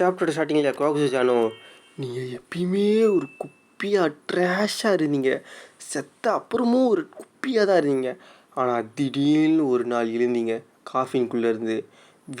சாப்டரோட ஸ்டார்டிங்கில் கோகுசு ஜானோ நீங்கள் எப்பயுமே ஒரு குப்பியாக ட்ராஷாக இருந்தீங்க. செத்த அப்புறமும் ஒரு குப்பியாக தான் இருந்தீங்க. ஆனால் திடீர்னு ஒரு நாள் எழுந்தீங்க. காஃபின்குள்ளே இருந்து.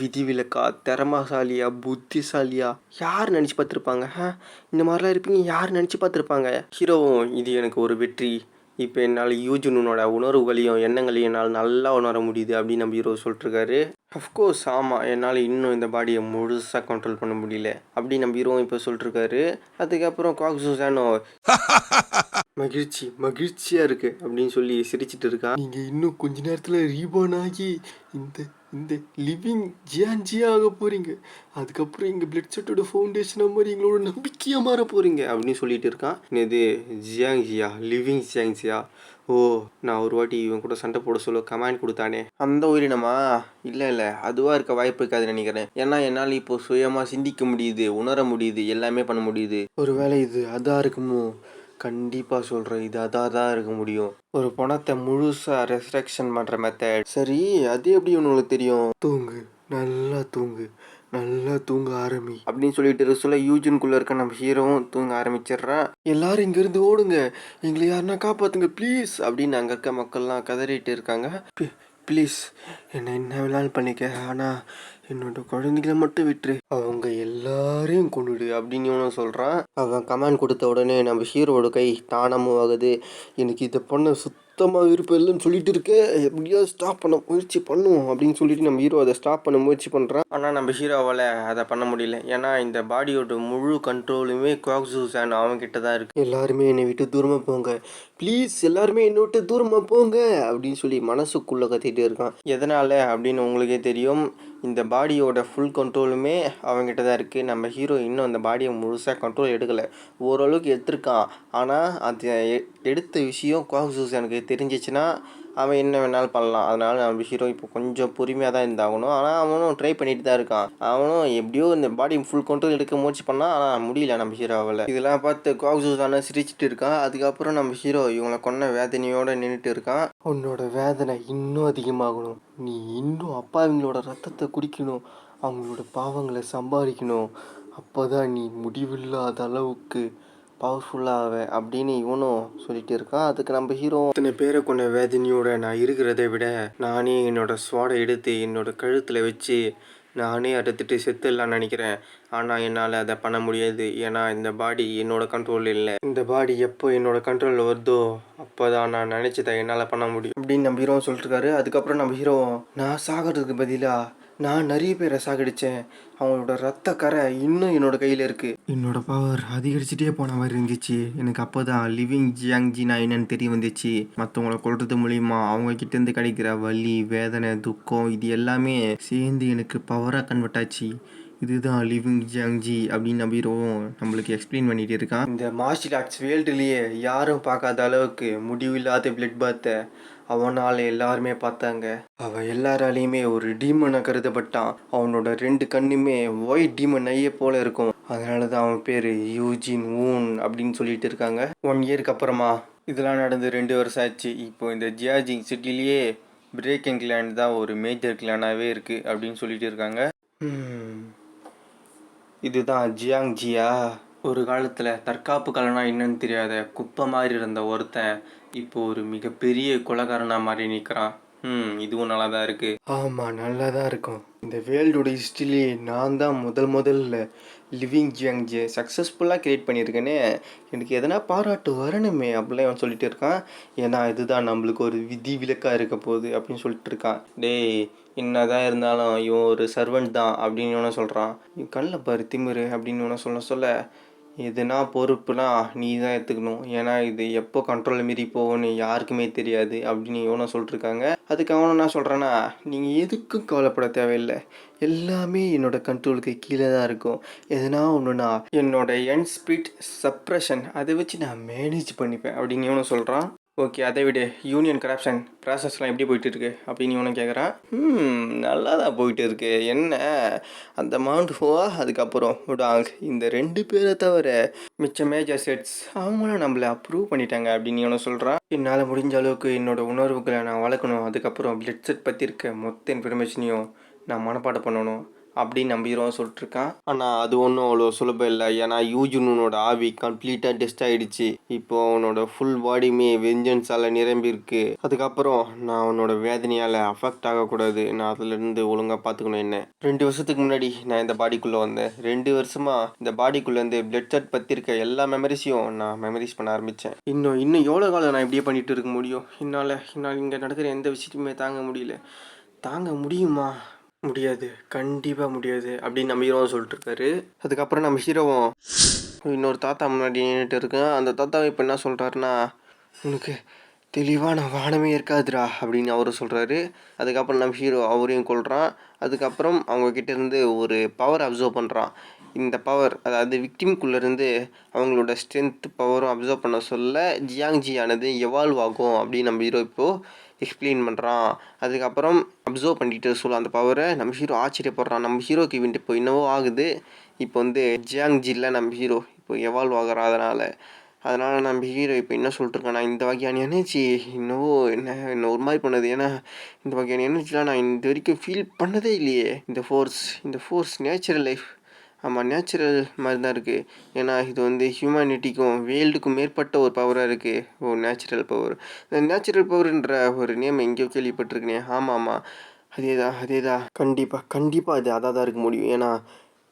விதிவிலக்கா திறமசாலியா புத்திசாலியா யார் நினச்சி பார்த்துருப்பாங்க? ஆ இந்த மாதிரிலாம் இருப்பீங்க. யார் நினச்சி பார்த்துருப்பாங்க? ஹீரோவும் இது எனக்கு ஒரு வெற்றி. இப்போ என்னால் யூஜுனோட உணர்வுகளையும் எண்ணங்களையும் என்னால் நல்லா உணர முடியுது அப்படின்னு நம்ம ஹீரோ சொல்லிட்டுருக்காரு. அஃப்கோர்ஸ் ஆமாம் என்னால் இன்னும் இந்த பாடியை முழுசாக கண்ட்ரோல் பண்ண முடியல அப்படி நம்ம ஹீரோவும் இப்போ சொல்லிட்டுருக்காரு. அதுக்கப்புறம் காக்ஸுசானோ மகிழ்ச்சி மகிழ்ச்சியாக இருக்குது அப்படின்னு சொல்லி சிரிச்சிட்டு இருக்கா நீங்கள் இன்னும் கொஞ்ச நேரத்தில் ரீபான் ஆகி இந்த இந்த லிவிங் ஜியான்ஜியா ஆக போகிறீங்க அதுக்கப்புறம் எங்கள் பிளட் செட்டோட ஃபவுண்டேஷனாக மாதிரி எங்களோட நம்பிக்கையாக மாற போகிறீங்க அப்படின்னு சொல்லிட்டு இருக்கான். இது ஜியாங்ஜியா லிவிங் ஜியாங்ஜியா ஓ நான் ஒரு வாட்டி இவன் கூட சண்டை போட சொல்ல கமாண்ட் கொடுத்தானே. அந்த உயிரினமா? இல்லை இல்லை. அதுவாக இருக்க வாய்ப்பு இருக்காதுன்னு நினைக்கிறேன். ஏன்னா என்னால் இப்போ சுயமாக சிந்திக்க முடியுது உணர முடியுது எல்லாமே பண்ண முடியுது. ஒருவேளை இது அதாக இருக்குமோ கண்டிப்பாக சொல்கிறேன் இது அதாக தான் இருக்க முடியும். ஒரு பணத்தை முழுசாக ரெஸ்ட்ரக்ஷன் பண்ணுற மெத்தட் சரி அது எப்படி உங்களுக்கு தெரியும்? தூங்கு. நல்லா தூங்கு. நல்லா தூங்க ஆரம்பி. அப்படின்னு சொல்லிட்டு சொல்ல யூஜின்குள்ளே இருக்க நம்ம ஹீரோவும் தூங்க ஆரம்பிச்சிடுறான் எல்லாரும் இங்கேருந்து ஓடுங்க. எங்களை யாருன்னா காப்பாற்றுங்க ப்ளீஸ் அப்படின்னு அங்கே இருக்க மக்கள்லாம் கதறிட்டு இருக்காங்க. ப்ளீஸ் என்னை என்ன வேணாலும் பண்ணிக்க. ஆனால் என்னோட குழந்தைகளை மட்டும் விட்டுரு. அவங்க எல்லாரையும் கொண்டுடு அப்படின்னு இவனும் சொல்கிறான் அவன் கமாண்ட் கொடுத்த உடனே நம்ம ஹீரோட கை தானமும் ஆகுது. எனக்கு இதை பண்ண சுத்தமாக விருப்பம் இல்லைன்னு சொல்லிட்டு இருக்கேன் எப்படியாவது ஸ்டாப் பண்ண முயற்சி பண்ணுவோம் அப்படின்னு சொல்லிட்டு நம்ம ஹீரோ அதை ஸ்டாப் பண்ண முயற்சி பண்ணுறான் ஆனால் நம்ம ஹீரோவால் அதை பண்ண முடியல. ஏன்னா இந்த பாடியோட முழு கண்ட்ரோலுமே குவாக்ஸூசான் அவன்கிட்ட தான் இருக்குது எல்லாருமே என்னை விட்டு தூரமாக போங்க. ப்ளீஸ் எல்லாருமே என்னை விட்டு தூரமாக போங்க அப்படின்னு சொல்லி மனசுக்குள்ளே கத்திட்டு இருக்கான். எதனால் அப்படின்னு உங்களுக்கே தெரியும். இந்த பாடியோட ஃபுல் கண்ட்ரோலுமே அவங்ககிட்ட தான் இருக்குது நம்ம ஹீரோ இன்னும் அந்த பாடியை முழுசாக கண்ட்ரோல் எடுக்கலை. ஓரளவுக்கு எடுத்திருக்கான். ஆனால் அது எடுத்த விஷயம் குவாக்ஸூஸ் எனக்கு தெரிஞ்சிச்சுன்னா அவன் என்ன வேணாலும் பண்ணலாம். அதனால நம்ம ஹீரோ இப்போ கொஞ்சம் பொறுமையாக தான் இருந்தாகணும். ஆனால் அவனும் ட்ரை பண்ணிட்டு தான் இருக்கான். அவனும் எப்படியோ இந்த பாடி ஃபுல் கண்ட்ரோல் எடுக்க முயற்சி பண்ணால் ஆனால் முடியல நம்ம ஹீரோவில் இதெல்லாம் பார்த்து குவாக்ஸூஸான சிரிச்சிட்டு இருக்கான். அதுக்கப்புறம் நம்ம ஹீரோ இவங்களை கொன்ன வேதனையோடு நின்றுட்டு இருக்கான். உன்னோட வேதனை இன்னும் அதிகமாகணும். நீ இன்னும் அப்பாவிங்களோட ரத்தத்தை குடிக்கணும். அவங்களோட பாவங்களை சம்பாதிக்கணும். அப்போ தான் நீ முடிவில்லாத அளவுக்கு பவர்ஃபுல்லாக அப்படின்னு இவனும் சொல்லிட்டு இருக்கான். அதுக்கு நம்ம ஹீரோ இத்தனை பேரை கொண்ட வேதனையோட நான் இருக்கிறதை விட நானே என்னோட சுவாடை எடுத்து என்னோட கழுத்தில் வச்சு நானே அறுத்துட்டு செத்துடலாம்னு நினைக்கிறேன். ஆனால் என்னால் அதை பண்ண முடியாது. ஏன்னா இந்த பாடி என்னோட கண்ட்ரோல் இல்லை. இந்த பாடி எப்போ என்னோட கண்ட்ரோலில் வருதோ அப்போ தான் நான் நினச்சதை என்னால் பண்ண முடியும். அப்படின்னு நம்ம ஹீரோ சொல்லிட்டுருக்காரு அதுக்கப்புறம் நம்ம ஹீரோ நான் சாகிறதுக்கு பதிலாக நான் நிறைய பேரை சாகடிச்சேன். அவங்களோட ரத்த கரை இன்னும் என்னோட கையில் இருக்குது என்னோட பவர் அதிகரிச்சுட்டே போன மாதிரி இருந்துச்சு. எனக்கு அப்போ தான் லிவிங் ஜியாங்ஜி நான் என்னன்னு தெரிய வந்துச்சு. மற்றவங்கள கொள்றது மூலிமா அவங்கக்கிட்டேருந்து கிடைக்கிற வலி வேதனை துக்கம் இது எல்லாமே சேர்ந்து எனக்கு பவராக கன்வெர்ட் ஆச்சு. இதுதான் லிவிங் ஜியாங்ஜி அப்படின்னு நம்பிடுவோம். நம்மளுக்கு எக்ஸ்பிளைன் பண்ணிட்டு இருக்கான். இந்த மார்ஷியல் ஆர்ட்ஸ் வேர்ல்டுலேயே யாரும் பார்க்காத அளவுக்கு முடிவில்லாத பிளட் பாத்தை அவனால் எல்லாருமே பார்த்தாங்க. அவன் எல்லாராலையுமே ஒரு டீமனாக கருதப்பட்டான். அவனோட ரெண்டு கண்ணுமே ஒயிட் டீமன் ஐயே போல இருக்கும். அதனால தான் அவன் பேர் யூஜின் ஊன் அப்படின்னு சொல்லிட்டு இருக்காங்க. ஒன் இயருக்கு அப்புறமா இதெல்லாம் நடந்து ரெண்டு வருஷம் ஆச்சு. இப்போ இந்த ஜியாஜிங் சிட்டிலேயே பிரேக்கிங் கிளான் தான் ஒரு மேஜர் கிளானாகவே இருக்குது அப்படின்னு சொல்லிட்டு இருக்காங்க. இதுதான் ஜியாங் ஜியா ஒரு காலத்தில் தற்காப்பு கலனா என்னன்னு தெரியாத குப்பை மாதிரி இருந்த ஒருத்தன் இப்போ ஒரு மிகப்பெரிய கொலகாரனா மாறி நிற்கிறான் ம் இதுவும் நல்லா தான் இருக்கு. ஆமாம் நல்லா தான் இருக்கும். இந்த வேர்ல்டோட ஹிஸ்ட்ரிலேயே நான் தான் முதல் முதல்ல லிவிங் ஜியாங் சக்ஸஸ்ஃபுல்லாக கிரியேட் பண்ணியிருக்கேனே. எனக்கு எதனா பாராட்டு வரணுமே அப்படிலாம் அவன் சொல்லிட்டு இருக்கான். ஏன்னா இதுதான் நம்மளுக்கு ஒரு விதி விலக்காக இருக்க போகுது அப்படின்னு சொல்லிட்டு இருக்கான். டேய் என்னதான் இருந்தாலும் இவன் ஒரு சர்வெண்ட் தான் அப்படின்னு இவனை சொல்கிறான் இவன் கண்ணில் பாரு திமிரு அப்படின்னு இவனை சொல்ல சொல்ல எதுனா பொறுப்புனா நீ தான் எடுத்துக்கணும் ஏன்னா இது எப்போ கண்ட்ரோல் மீறி போகும்னு யாருக்குமே தெரியாது அப்படின்னு இவனும் சொல்லிட்டுருக்காங்க. அதுக்கு அவனும் என்ன சொல்கிறான்னா நீங்கள் எதுக்கும் கவலைப்பட தேவையில்லை. எல்லாமே என்னோடய கண்ட்ரோலுக்கு கீழே தான் இருக்கும். எதுனா ஒன்றுனா என்னோட என் ஸ்பீட் சப்ரஷன் அதை வச்சு நான் மேனேஜ் பண்ணிப்பேன் அப்படின்னு இவனும் சொல்கிறான் ஓகே அதை விட. யூனியன் கரப்ஷன் ப்ராசஸ்லாம் எப்படி போயிட்டு இருக்கு அப்படின்னு இவனை கேட்குறான் ம் நல்லா தான் போயிட்டு இருக்கு என்ன? அந்த மவுண்ட் ஹோவா அதுக்கப்புறம். உடாங் இந்த ரெண்டு பேரை தவிர மிச்ச மேஜர் செட்ஸ் அவங்களும் நம்மளை அப்ரூவ் பண்ணிட்டாங்க அப்படின்னு இவனை சொல்கிறான் என்னால் முடிஞ்ச அளவுக்கு என்னோட உணர்வுகளை நான் வளர்க்கணும். அதுக்கப்புறம் பிளட் செட் பற்றி இருக்க மொத்த இன்ஃபர்மேஷனையும் நான் மனப்பாடம் பண்ணணும். அப்படின்னு நம்பிடுவோம் சொல்லிட்டுருக்கான். ஆனால் அது ஒன்றும் அவ்வளோ சுலபம் இல்லை. ஏன்னா யூஜுனோட ஆவி கம்ப்ளீட்டாக டெஸ்ட் ஆகிடுச்சு இப்போ அவனோட ஃபுல் பாடியுமே வெஞ்சன்ஸால் நிரம்பியிருக்கு. அதுக்கப்புறம் நான் அவனோட வேதனையால் அஃபெக்ட் ஆகக்கூடாது. நான் அதுலேருந்து ஒழுங்காக பார்த்துக்கணும் என்ன. ரெண்டு வருஷத்துக்கு முன்னாடி நான் இந்த பாடிக்குள்ளே வந்தேன். ரெண்டு வருஷமாக இந்த பாடிக்குள்ளேருந்து பிளட் செட் பற்றி இருக்க எல்லா மெமரிஸையும் நான் மெமரிஸ் பண்ண ஆரம்பித்தேன் இன்னும் இன்னும் எவ்வளோ காலம் நான் இப்படியே பண்ணிட்டு இருக்க முடியும்? என்னால் என்னால் இங்கே நடக்கிற எந்த விஷயத்தையுமே தாங்க முடியல. தாங்க முடியுமா? முடியாது. கண்டிப்பாக முடியாது அப்படின்னு நம்ம ஹீரோவும் சொல்லிட்டு இருக்காரு அதுக்கப்புறம் நம்ம ஹீரோவும் இன்னொரு தாத்தா முன்னாடி நின்றுட்டு இருக்கேன் அந்த தாத்தா இப்போ என்ன சொல்கிறாருன்னா உனக்கு தெளிவான வானமே இருக்காதுடா அப்படின்னு அவரும் சொல்கிறாரு அதுக்கப்புறம் நம்ம ஹீரோ அவரையும் கொள்கிறான் அதுக்கப்புறம் அவங்க இருந்து ஒரு பவர் அப்சர்வ் பண்ணுறான் இந்த பவர் அதாவது விக்டிம்குள்ளேருந்து அவங்களோட ஸ்ட்ரென்த் பவரும் அப்சர்வ் பண்ண சொல்ல ஜியாங்ஜி ஆனது எவால்வ் ஆகும் அப்படின்னு நம்ம ஹீரோ இப்போது எக்ஸ்பிளைன் பண்ணுறான் அதுக்கப்புறம் அப்சர்வ் பண்ணிட்டு சொல்ல அந்த பவரை நம்ம ஹீரோ ஆச்சரியப்படுறான். நம்ம ஹீரோக்கு இவன்ட்டு இப்போ என்னவோ ஆகுது. இப்போ வந்து ஜியாங்ஜியில் நம்ம ஹீரோ இப்போ எவால்வ் ஆகிறா அதனால். அதனால் நம்ம ஹீரோ இப்போ என்ன சொல்லிட்டுருக்கேன் நான் இந்த வகையான எனர்ஜி இன்னவோ என்ன என்ன ஒரு மாதிரி பண்ணுது. ஏன்னா இந்த வகையான எனர்ஜிலாம் நான் இந்த வரைக்கும் ஃபீல் பண்ணதே இல்லையே. இந்த ஃபோர்ஸ் இந்த ஃபோர்ஸ் நேச்சுரல் லைஃப் ஆமாம் நேச்சுரல் மாதிரி தான் இருக்குது ஏன்னா இது வந்து ஹியூமனிட்டிக்கும் வேர்ல்டுக்கும் மேற்பட்ட ஒரு பவராக இருக்குது ஓ நேச்சுரல் பவர் இந்த நேச்சுரல் பவர்ன்ற ஒரு நேம் எங்கேயோ கேள்விப்பட்டிருக்கேனே. ஆமாம் ஆமாம் அதே தான் அதே தான் கண்டிப்பாக கண்டிப்பாக அது அதாக தான் இருக்க முடியும். ஏன்னா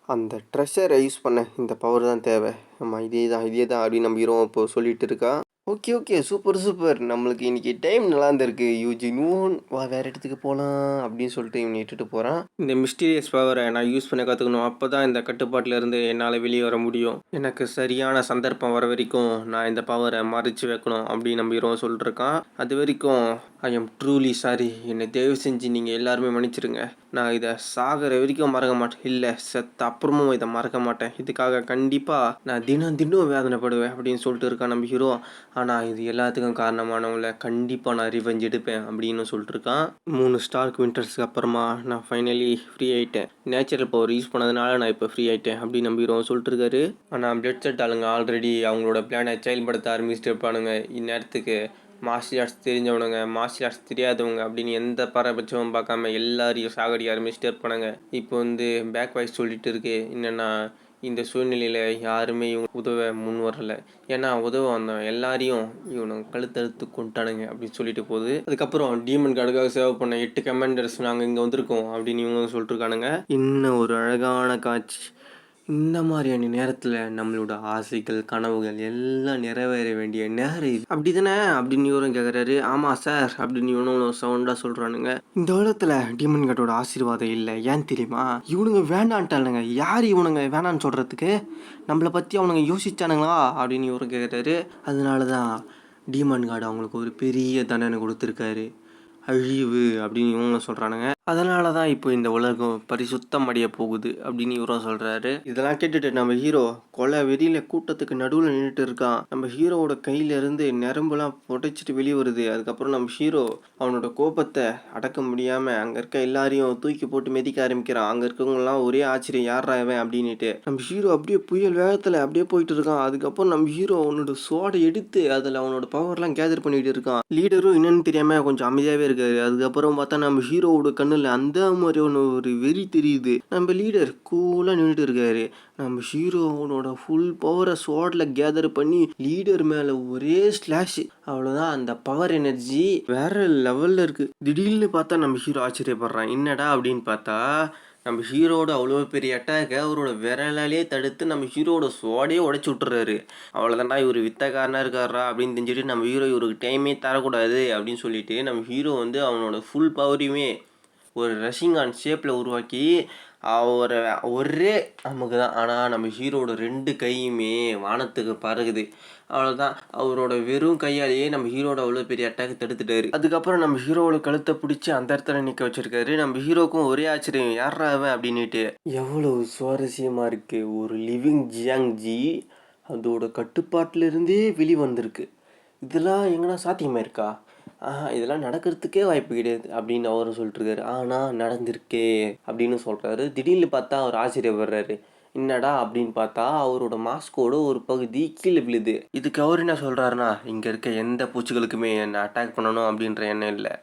அந்த ட்ரெஷரை யூஸ் பண்ண இந்த பவர் தான் தேவை. ஆமாம் இதே தான் இதே தான் அப்படின்னு நம்ம ஹீரோ இப்போ இருக்கா? ஓகே ஓகே சூப்பர் சூப்பர் நம்மளுக்கு இன்றைக்கி டைம் நல்லா இருந்திருக்கு யூஜி நூன் வா வேறு இடத்துக்கு போகலாம் அப்படின்னு சொல்லிட்டு இவனை இட்டுட்டு போகிறான் இந்த மிஸ்டீரியஸ் பவரை நான் யூஸ் பண்ண கற்றுக்கணும் அப்போ தான் இந்த கட்டுப்பாட்டிலேருந்து என்னால் வெளியே வர முடியும். எனக்கு சரியான சந்தர்ப்பம் வர வரைக்கும் நான் இந்த பவரை மறைச்சு வைக்கணும் அப்படின்னு நம்ம சொல்லிட்டுருக்கான் அது வரைக்கும் ஐ எம் ட்ரூலி சாரி என்னை தயவு செஞ்சு நீங்கள் எல்லாருமே மன்னிச்சிருங்க. நான் இதை சாகிற வரைக்கும் மறக்க மாட்டேன். இல்லை செத்த அப்புறமும் இதை மறக்க மாட்டேன். இதுக்காக கண்டிப்பாக நான் தினம் தினம் வேதனைப்படுவேன் அப்படின்னு சொல்லிட்டு இருக்கான் நம்ம ஹீரோ ஆனால் இது எல்லாத்துக்கும் காரணமானவங்கள கண்டிப்பாக நான் ரிவெஞ்ச் எடுப்பேன் அப்படின்னு சொல்லிட்டு இருக்கான். மூணு ஸ்டார்க் வின்டர்ஸ்க்கு அப்புறமா நான் ஃபைனலி ஃப்ரீ ஆகிட்டேன் நேச்சுரல் பவர் யூஸ் பண்ணதுனால நான் இப்போ ஃப்ரீ ஆகிட்டேன் அப்படின்னு நம்ம ஹீரோ சொல்லிட்டு இருக்காரு. ஆனால் பிளட் செட் ஆளுங்க ஆல்ரெடி அவங்களோட பிளானை செயல்படுத்த ஆரம்பிச்சுட்டு இருப்பானுங்க. இந்நேரத்துக்கு மார்ஷியல் ஆர்ட்ஸ் தெரிஞ்சவனுங்க மார்ஷியல் ஆர்ட்ஸ் தெரியாதவங்க அப்படின்னு எந்த பாரபட்சமும் பார்க்காம எல்லாரையும் சாகடி ஆரம்பிச்சுட்டே இருப்பானுங்க. இப்போ வந்து பேக் வாய்ஸ் சொல்லிட்டு இருக்கு. என்னென்னா இந்த சூழ்நிலையில் யாருமே இவங்க உதவ முன் வரல. ஏன்னா உதவ வந்தவன் எல்லாரையும் இவனை கழுத்தறுத்து கொண்டானுங்க அப்படின்னு சொல்லிட்டு போகுது. அதுக்கப்புறம் டீமன் கார்டுக்காக சேவ் பண்ண எட்டு கமாண்டர்ஸ் நாங்கள் இங்கே வந்திருக்கோம் அப்படின்னு இவங்க சொல்லிட்டுருக்கானுங்க இன்னும் ஒரு அழகான காட்சி. இந்த மாதிரியான நேரத்தில் நம்மளோட ஆசைகள் கனவுகள் எல்லாம் நிறைவேற வேண்டிய நேரம் இது. அப்படி தானே அப்படின்னு இவரும் கேட்குறாரு ஆமாம் சார் அப்படின்னு இவனும் சவுண்டாக சொல்கிறானுங்க இந்த உலகத்தில் டீமன் கட்டோட ஆசீர்வாதம் இல்லை. ஏன் தெரியுமா? இவனுங்க வேண்டான்ட்டானுங்க யார் இவனுங்க வேணான்னு சொல்கிறதுக்கு நம்மளை பற்றி அவனுங்க யோசிச்சானுங்களா? அப்படின்னு இவரும் கேட்குறாரு அதனால தான் டீமன் கார்டு அவங்களுக்கு ஒரு பெரிய தண்டனை கொடுத்துருக்காரு. அழிவு அப்படின்னு இவங்க சொல்கிறானுங்க அதனால தான் இப்போ இந்த உலகம் பரிசுத்தம் அடைய போகுது அப்படின்னு இவரும் சொல்கிறாரு இதெல்லாம் கேட்டுட்டு நம்ம ஹீரோ கொலை வெறியில் கூட்டத்துக்கு நடுவில் நின்றுட்டு இருக்கான். நம்ம ஹீரோவோட கையிலேருந்து நரம்புலாம் புடைச்சிட்டு வெளியே வருது. அதுக்கப்புறம் நம்ம ஹீரோ அவனோட கோபத்தை அடக்க முடியாமல் அங்கே இருக்க எல்லாரையும் தூக்கி போட்டு மிதிக்க ஆரம்பிக்கிறான். அங்கே இருக்கவங்கலாம் ஒரே ஆச்சரியம் யாரா இவன்? அப்படின்னுட்டு. நம்ம ஹீரோ அப்படியே புயல் வேகத்தில் அப்படியே போயிட்டு இருக்கான். அதுக்கப்புறம் நம்ம ஹீரோ அவனோட சோடை எடுத்து அதில் அவனோட பவர்லாம் கேதர் பண்ணிட்டு இருக்கான். லீடரும் என்னன்னு தெரியாமல் கொஞ்சம் அமைதியாகவே இருக்காரு. அதுக்கப்புறம் பார்த்தா நம்ம ஹீரோவோட கண்ணில் அந்த மாதிரியான ஒரு வெறி தெரியுது. நம்ம லீடர் கூலாக நின்றுட்டு இருக்காரு. நம்ம ஹீரோனோட ஃபுல் பவரை ஸ்வாடில் கேதர் பண்ணி லீடர் மேலே ஒரே ஸ்லாஷ் அவ்வளோதான் அந்த பவர் எனர்ஜி வேற லெவலில் இருக்குது திடீர்னு பார்த்தா நம்ம ஹீரோ ஆச்சரியப்படுறான். என்னடா அப்படின்னு பார்த்தா நம்ம ஹீரோட அவ்வளோ பெரிய அட்டாக்கை அவரோட விரலாலே தடுத்து நம்ம ஹீரோட சுவாடையே உடச்சி விட்டுறாரு. அவ்வளோதான்டா இவர் வித்தக்காரனாக இருக்காரா அப்படின்னு தெரிஞ்சுட்டு நம்ம ஹீரோ இவருக்கு டைமே தரக்கூடாது அப்படின்னு சொல்லிட்டு நம்ம ஹீரோ வந்து அவனோட ஃபுல் பவரையுமே ஒரு ரஷிங்கான் ஷேப்பில் உருவாக்கி அவரை ஒரே நமக்கு தான் ஆனால் நம்ம ஹீரோட ரெண்டு கையுமே வானத்துக்கு பறகுது அவ்வளோதான் அவரோட வெறும் கையாலேயே நம்ம ஹீரோட அவ்வளோ பெரிய அட்டாக் தடுத்துட்டாரு. அதுக்கப்புறம் நம்ம ஹீரோவோட கழுத்தை பிடிச்சி அந்த இடத்துல நிற்க வச்சிருக்காரு. நம்ம ஹீரோக்கும் ஒரே ஆச்சரியம் யாரா அவன் அப்படின்னுட்டு. எவ்வளோ சுவாரஸ்யமாக இருக்குது ஒரு லிவிங் ஜியாங் ஜி அதோட கட்டுப்பாட்டில் இருந்தே வெளிவந்திருக்கு. இதெல்லாம் எங்கன்னா சாத்தியமாக இருக்கா? ஆஹா இதெல்லாம் நடக்கிறதுக்கே வாய்ப்பு கிடையாது அப்படின்னு அவரும் சொல்லிட்டுருக்காரு ஆனால் நடந்திருக்கே அப்படின்னு சொல்கிறாரு திடீர்னு பார்த்தா அவர் ஆச்சரியப்படுறாரு. என்னடா அப்படின்னு பார்த்தா அவரோட மாஸ்கோட ஒரு பகுதி கீழே விழுது. இதுக்கு அவர் என்ன சொல்கிறாருன்னா இங்கே இருக்க எந்த பூச்சிகளுக்குமே என்னை அட்டாக் பண்ணணும் அப்படின்ற எண்ணம் இல்லை.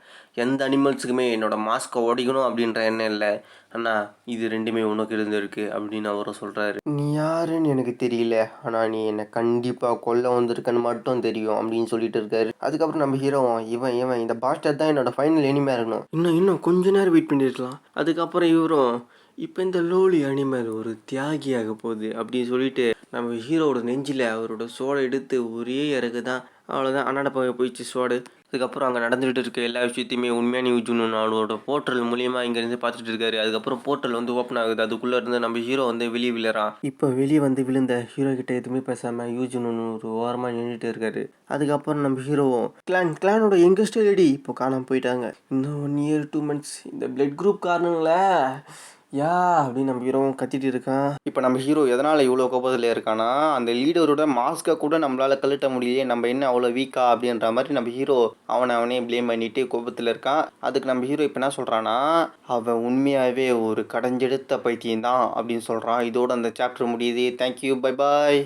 எந்த அனிமல்ஸுக்குமே என்னோட மாஸ்கை உடைக்கணும் அப்படின்ற எண்ணம் இல்லை. அண்ணா இது ரெண்டுமே உனக்கு இருந்திருக்கு அப்படின்னு அவரும் சொல்கிறாரு நீ யாருன்னு எனக்கு தெரியல. ஆனால் நீ என்னை கண்டிப்பாக கொல்ல வந்திருக்கன்னு மட்டும் தெரியும் அப்படின்னு சொல்லிட்டு இருக்காரு. அதுக்கப்புறம் நம்ம ஹீரோ இவன் இவன் இந்த பாஸ்டர் தான் என்னோட ஃபைனல் எனிமையாக இருக்கணும். இன்னும் இன்னும் கொஞ்ச நேரம் வெயிட் பண்ணிருக்கலாம். அதுக்கப்புறம் இவரும் இப்போ இந்த லோலி அனிமல் ஒரு தியாகியாக போகுது அப்படின்னு சொல்லிட்டு நம்ம ஹீரோவோட நெஞ்சில் அவரோட சோடை எடுத்து ஒரே இறகு தான் அவ்வளோதான் அண்ணாட போய் போயிடுச்சு சோடு. அதுக்கப்புறம் அங்கே நடந்துகிட்டு இருக்க எல்லா விஷயத்தையுமே உண்மையான யூஸ் பண்ணணும் அவரோட போர்ட்டல் மூலியமா இங்கேருந்து பார்த்துட்டு இருக்காரு. அதுக்கப்புறம் போர்ட்டல் வந்து ஓப்பன் ஆகுது. அதுக்குள்ளே இருந்து நம்ம ஹீரோ வந்து வெளியே விழுறான். இப்போ வெளியே வந்து விழுந்த ஹீரோ கிட்ட எதுவுமே பேசாமல் யூஸ் பண்ணணும் ஒரு ஓரமாக நின்றுட்டு இருக்காரு. அதுக்கப்புறம் நம்ம ஹீரோவும் கிளான் கிளானோட எங்கஸ்ட் லேடி இப்போ காணாமல் போயிட்டாங்க. இன்னும் ஒன் இயர் டூ மந்த்ஸ் இந்த பிளட் குரூப் காரணங்களே? யா அப்படின்னு நம்ம ஹீரோவும் கத்திட்டு இருக்கான். இப்போ நம்ம ஹீரோ எதனால் இவ்வளோ கோபத்தில் இருக்கானா அந்த லீடரோட மாஸ்க்கை கூட நம்மளால் கழட்ட முடியலையே நம்ம என்ன அவ்வளோ வீக்கா அப்படின்ற மாதிரி நம்ம ஹீரோ அவனை அவனே ப்ளேம் பண்ணிட்டு கோபத்தில் இருக்கான். அதுக்கு நம்ம ஹீரோ இப்போ என்ன சொல்கிறான்னா அவன் உண்மையாகவே ஒரு கடைஞ்செடுத்த பைத்தியம் தான் அப்படின்னு சொல்கிறான் இதோட அந்த சாப்டர் முடியுது. Thank you bye bye